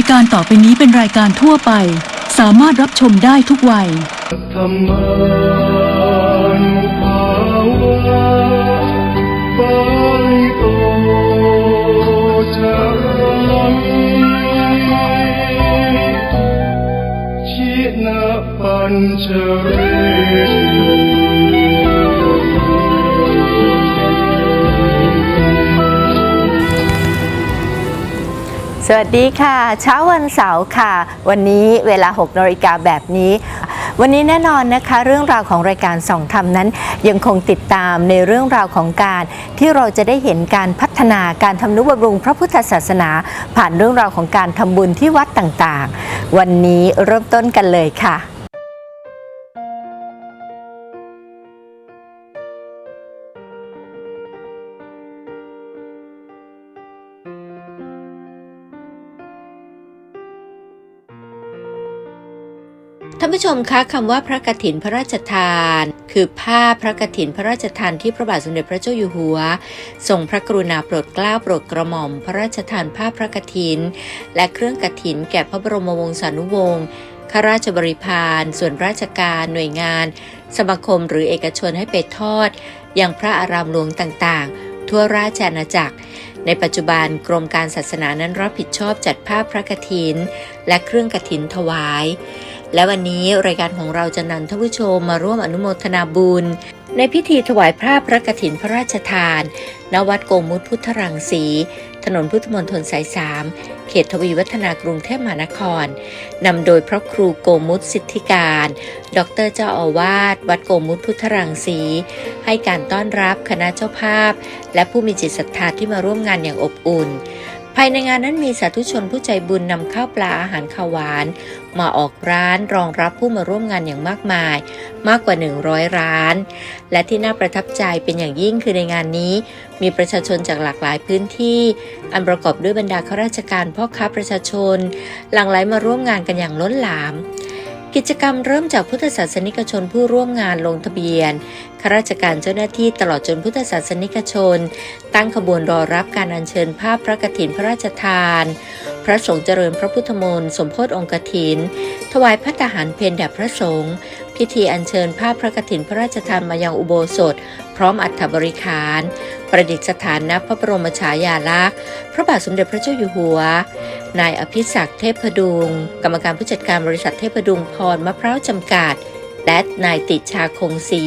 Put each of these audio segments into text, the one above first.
ายการต่อไปนี้เป็นรายการทั่วไป สามารถรับชมได้ทุกวัย ธรรมานุภาวะปาลิโตจามิชินะปัญจเวที สวัสดีค่ะ เช้าวันเสาร์ค่ะ วันนี้เวลา6นาฬิกาแบบนี้ วันนี้แน่นอนนะคะ เรื่องราวของรายการส่องธรรมนั้น ยังคงติดตามในเรื่องราวของการที่เราจะได้เห็นการพัฒนาการทำนุบำรุงพระพุทธศาสนา ผ่านเรื่องราวของการทำบุญที่วัดต่างๆ วันนี้เริ่มต้นกันเลยค่ะ ท่านผู้ชมคะคำว่าพระกฐินพระราชทาน คือผ้าพระกฐินพระราชทานที่พระบาทสมเด็จพระเจ้าอยู่หัวทรงพระกรุณาโปรดเกล้าโปรดกระหม่อมพระราชทานผ้าพระกฐิน และเครื่องกฐินแก่พระบรมวงศานุวงศ์ข้าราชบริพารส่วนราชการหน่วยงาน สมาคมหรือเอกชนให้ไปทอดอยังพระอารามหลวงต่างๆ ทั่วราชอาณาจักร ในปัจจุบันกรมการศาสนานั้นรับผิดชอบจัดผ้าพระกฐิน และเครื่องกฐินถวาย และวันนี้รายการของเราจะนำท่านผู้ชมมาร่วมอนุโมทนาบุญ ในพิธีถวายผ้าพระกฐินพระราชทาน ณ วัดโกมุตพุทธรังสี ถนนพุทธมณฑลสายสามเขตทวีวัฒนากรุงเทพมหานคร นำโดยพระครูโกมุตสิทธิการ ดรเจ้าอาวาส วัดโกมุตพุทธรังสี ให้การต้อนรับคณะเจ้าภาพ และผู้มีจิตศรัทธาที่มาร่วมงานอย่างอบอุ่น ภายในงานนั้นมีสาธุชนผู้ใจบุญนำข้าวปลาอาหารข้าวหวาน มาออกร้านรองรับผู้มาร่วมงานอย่างมากมาย มากกว่า 100 ร้าน และที่น่าประทับใจเป็นอย่างยิ่งคือในงานนี้ มีประชาชนจากหลากหลายพื้นที่ อันประกอบด้วยบรรดาข้าราชการพ่อค้าประชาชน หลั่งไหลมาร่วมงานกันอย่างล้นหลาม กิจกรรมเริ่มจากพุทธศาสนิกชนผู้ร่วมงานลงทะเบียนข้าราชการเจ้าหน้าที่ตลอดจนพุทธศาสนิกชน ตั้งขบวนรอรับการอัญเชิญภาพพระกฐินพระราชทาน พระสงฆ์เจริญพระพุทธมนต์สมโพธิองค์กฐิน ถวายพระทหารเพนแด่พระสงฆ์พิธีอัญเชิญภาพพระกฐินพระราชทานมายังอุโบสถ ร้อมอัฐบริคาร ประดิษฐานณพระบรมฉายาลักษณ์ พระบาทสมเด็จพระเจ้าอยู่หัว นายอภิศักดิ์เทพดุง กรรมการผู้จัดการบริษัทเทพดุงพรมะพร้าวจำกัด และนายติชาคงศรี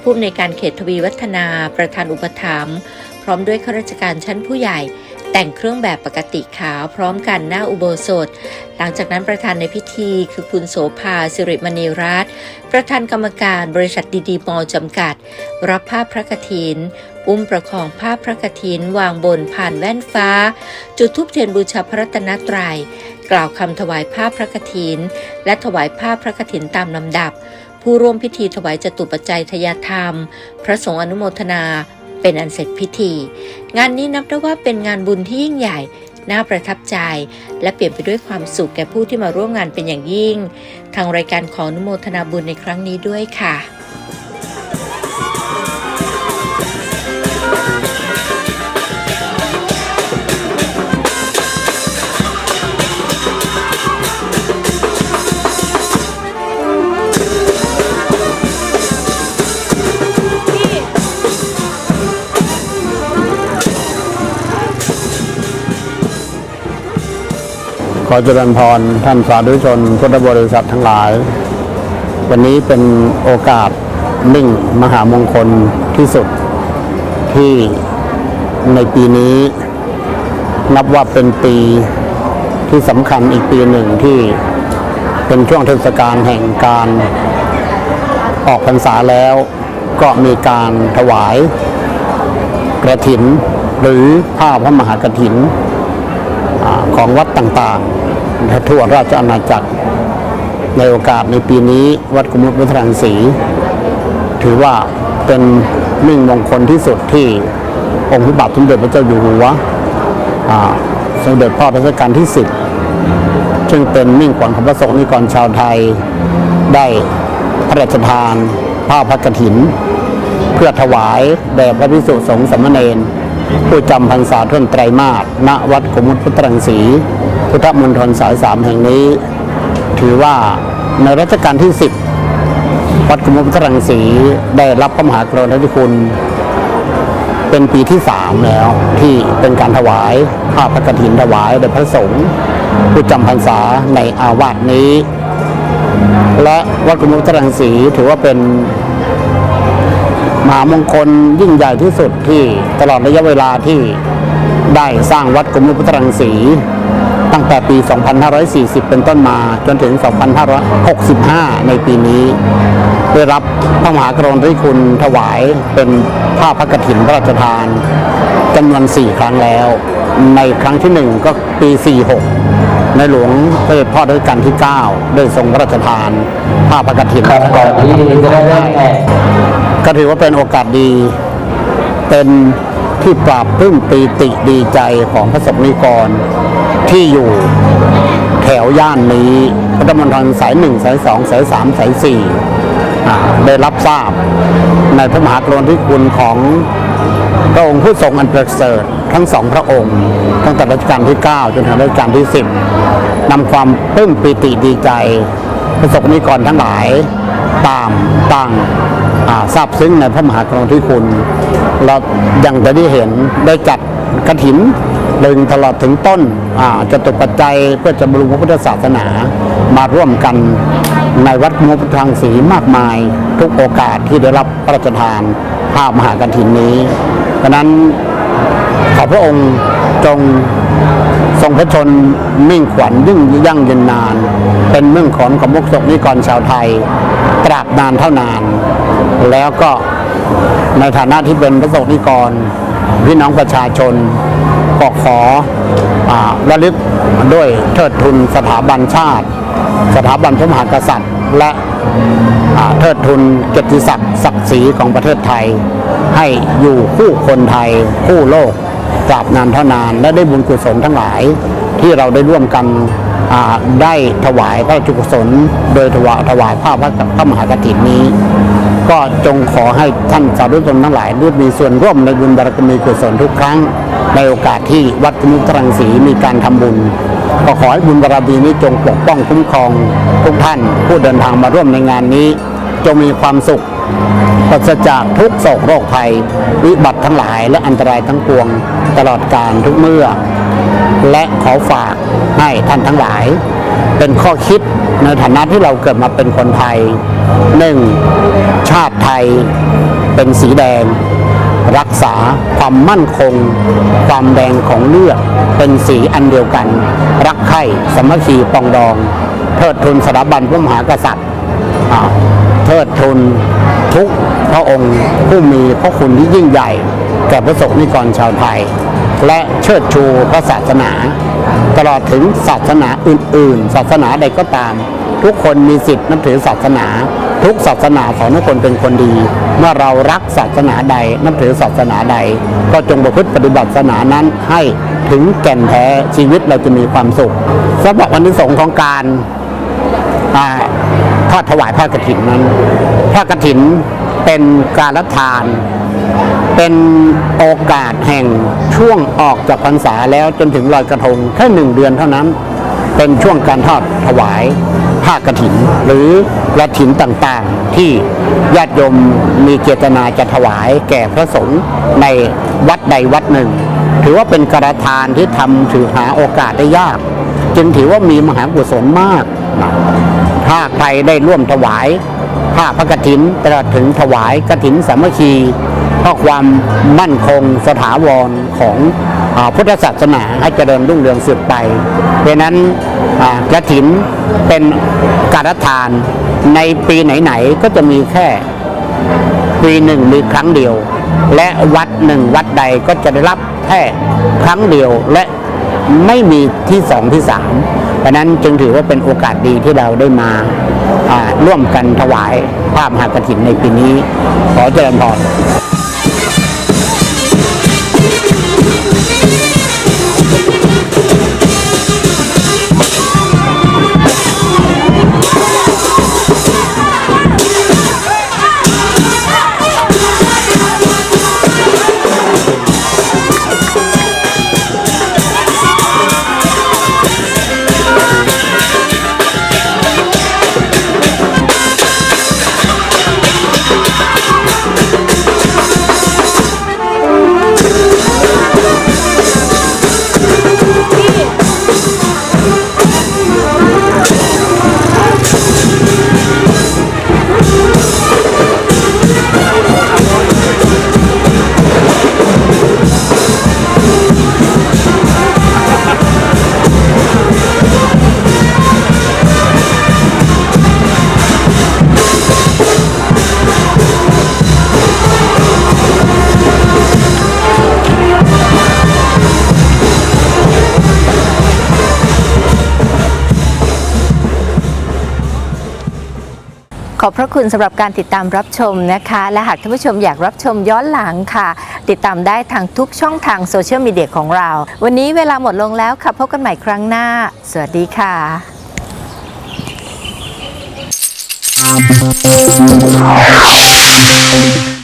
ผู้อำนวยการเขตทวีวัฒนาประธานอุปถัมภ์พร้อมด้วยข้าราชการชั้นผู้ใหญ่ แต่งเครื่องแบบปกติขาวพร้อมกันหน้าอุโบสถ หลังจากนั้นประธานในพิธีคือคุณโสภาสิริมณีรัตน์ประธานกรรมการบริษัทดีดีมอจำกัด รับภาพพระกฐิน อุ้มประคองภาพพระกฐิน วางบนผ่านแว่นฟ้า จุดธูปเทียนบูชาพระรัตนตรัย กล่าวคำถวายภาพพระกฐิน และถวายภาพพระกฐินตามลำดับผู้ร่วมพิธีถวายจตุปัจจัยทยธรรม พระสงฆ์อนุโมทนา เป็นอันเสร็จพิธี งานนี้นับได้ว่าเป็นงานบุญที่ยิ่งใหญ่ น่าประทับใจ และเปลี่ยนไปด้วยความสุขแก่ผู้ที่มาร่วมงานเป็นอย่างยิ่ง ทางรายการขออนุโมทนาบุญในครั้งนี้ด้วยค่ะ อเจริญพรท่านสาธุชนพุทธบริษัททั้งหลาย วันนี้เป็นโอกาสมิ่งมหามงคลที่สุดที่ในปีนี้ นับว่าเป็นปีที่สำคัญอีกปีหนึ่งที่เป็นช่วงเทศกาลแห่งการออกพรรษาแล้วก็มีการถวายกระถิน หรือผ้าพระมหากฐินอ่า ของวัดต่างๆ ทั่วราชอาณาจักร ในโอกาสในปีนี้วัดกุมุตวัฒรังสี ถือว่าเป็นมิ่งมงคลที่สุดที่องค์พระบาทสมเด็จพระเจ้าอยู่หัวสมเด็จพ่อรัชกาลที่สิบซึ่งเป็นมิ่งขวัญของพระสงฆ์นิกรชาวไทย ได้พระราชทานผ้าพระกฐิน เพื่อถวายแด่พระภิกษุสงฆ์สามเณร ผู้จำพรรษาท่วนไตรมาสณวัดกุมุตพุทธรังสี พุทธมณฑลสายสามแห่งนี้ ถือว่าในรัชกาลที่สิบวัดกุมพุทธรังสี ได้รับพระมหากรุณาธิคุณ เป็นปีที่สามแล้วที่เป็นการถวายผ้าพระกฐินถวายแด่พระสงฆ์ผู้จำพรรษาในอาวาสนี้ และวัดกุมพุทธรังสีถือว่าเป็น มหามงคลยิ่งใหญ่ที่สุดที่ตลอดระยะเวลาที่ได้สร้างวัดกรมพุทธรังสี ตั้งแต่ปี 2540 เป็นต้นมาจนถึง 2565 ในปีนี้ ได้รับพระมหากรณาธิคุณถวายเป็นผ้าพระกฐินพระราชทานจำนวน 4 ครั้งแล้ว ในครั้งที่ 1 ก็ปี 46 ในหลวงเทพ่อรัชกาลที่ 9 ได้ทรงพระราชทานผ้าพระกฐินครับก่อนที่จะได้ ก็ถือว่าเป็นโอกาสดี เป็นที่ปราบปลื้มปีติดีใจของพระสงฆ์นิกรที่อยู่แถวย่านนี้พระธรรมทรสายหนึ่งสายสองสายสามสายสี่ได้รับทราบในพระมหากรุณาธิคุณของพระองค์ผู้ทรงอันประเสริฐทั้งสองพระองค์ ตั้งแต่รัชกาลที่ 9 จนถึงรัชกาลที่ 10นำความปลื้มปีติดีใจพระสงฆ์นิกรทั้งหลายตามตั้ง ทราบซึ้งในพระมหากรุณาธิคุณเรายังจะได้เห็นได้จัดกระถินลึงตลอดถึงต้นอาจตุปัจจัยเพื่อจะบำรุงพระพุทธศาสนามาร่วมกันในวัดมุทธังสีมากมายทุกโอกาสที่ได้รับพระราชทานภาพมหากฐินนี้เพราะนั้นขอพระองค์จงทรงพระชนมิ่งขวัญยิ่งยั่งยืนนาน เป็นเมืองขอนของมุกศกนิกรชาวไทย ตราบนานเท่านาน แล้วก็ในฐานะที่เป็นพระสงฆ์นิกร พี่น้องประชาชนก็ขออระลึกด้วยเทิดทุนสถาบันชาติ สถาบันพระมหากษัตริย์ และเทิดทุนเกียรติศักดิ์ศักดิ์ศรีของประเทศไทย ให้อยู่คู่คนไทย คู่โลกตราบนานเท่านาน และได้บุญกุศลทั้งหลาย ที่เราได้ร่วมกันได้ถวายพระราชกุศล โดยถวายถวายผ้าพระพระมหากฐินนี้ ก็จงขอให้ท่านสาธุชนทั้งหลายได้มีส่วนร่วมในบุญบารมีกุศลทุกครั้ง ในโอกาสที่วัดมุตรังสีมีการทำบุญก็ขอให้บุญบารมีนี้จงปกป้องคุ้มครองทุกท่านผู้เดินทางมาร่วมในงานนี้ จงมีความสุขปราศจากทุกโศกโรคภัย วิบัติทั้งหลายและอันตรายทั้งปวง ตลอดการทุกเมื่อ และขอฝากให้ท่านทั้งหลาย เป็นข้อคิดในฐานะที่เราเกิดมาเป็นคนไทยหนึ่งชาติไทยเป็นสีแดง รักษาความมั่นคง ความแดงของเลือดเป็นสีอันเดียวกัน รักใคร่สมัคคีปองดอง เทิดทุนสถาบันพระมหากษัตริย์เทิดทุนทุกพระองค์ผู้มีพระคุณที่ยิ่งใหญ่แก่พระสงฆ์นิกรชาวไทย และเชิดชูพระศาสนา ตลอดถึงศาสนาอื่น ๆ ศาสนาใดก็ตาม ทุกคนมีสิทธิ์นับถือศาสนา ทุกศาสนาสอนให้คนเป็นคนดี เมื่อเรารักศาสนาใดนับถือศาสนาใด ก็จงประพฤติปฏิบัติศาสนานั้นให้ถึงแก่นแท้ชีวิตเราจะมีความสุขสำหรับวันที่สงส์ของการทอดถวายผ้ากฐินนั้นผ้ากฐินเป็นการรับทาน เป็นโอกาสแห่งช่วงออกจากพรรษาแล้วจนถึงลอยกระทงแค่หนึ่งเดือนเท่านั้น เป็นช่วงการทอดถวายผ้ากฐิน หรือกระถินต่างๆ ที่ญาติโยมมีเจตนาจะถวายแก่พระสงฆ์ในวัดใดวัดหนึ่ง ถือว่าเป็นกระทานที่ทำถือหาโอกาสได้ยาก จึงถือว่ามีมหากุศลมากถ้าใครได้ร่วมถวายผ้าพระกฐินตลอดถึงถวายกฐินสามัคคี เพื่อความมั่นคงสถาวรของอพุทธศาสนาให้เจริญรุ่งเรืองสืบไปเพราะนั้นอ่ากฐินเป็นการทานในปีไหนๆก็จะมีแค่ปีหนึ่งมีครั้งเดียว และวัดหนึ่งวัดใดก็จะได้รับแค่ครั้งเดียวและไม่มีที่สองที่สามเพราะนั้นจึงถือว่าเป็นโอกาสดีที่เราได้มาร่วมกันถวายภาพมหากฐินในปีนี้ ขอเจริญพร อบพระคุณสำหรับการติดตามรับชมนะคะ และหากท่านผู้ชมอยากรับชมย้อนหลังค่ะ ติดตามได้ทางทุกช่องทางโซเชียลมีเดียของเรา วันนี้เวลาหมดลงแล้วค่ะ พบกันใหม่ครั้งหน้า สวัสดีค่ะ Thank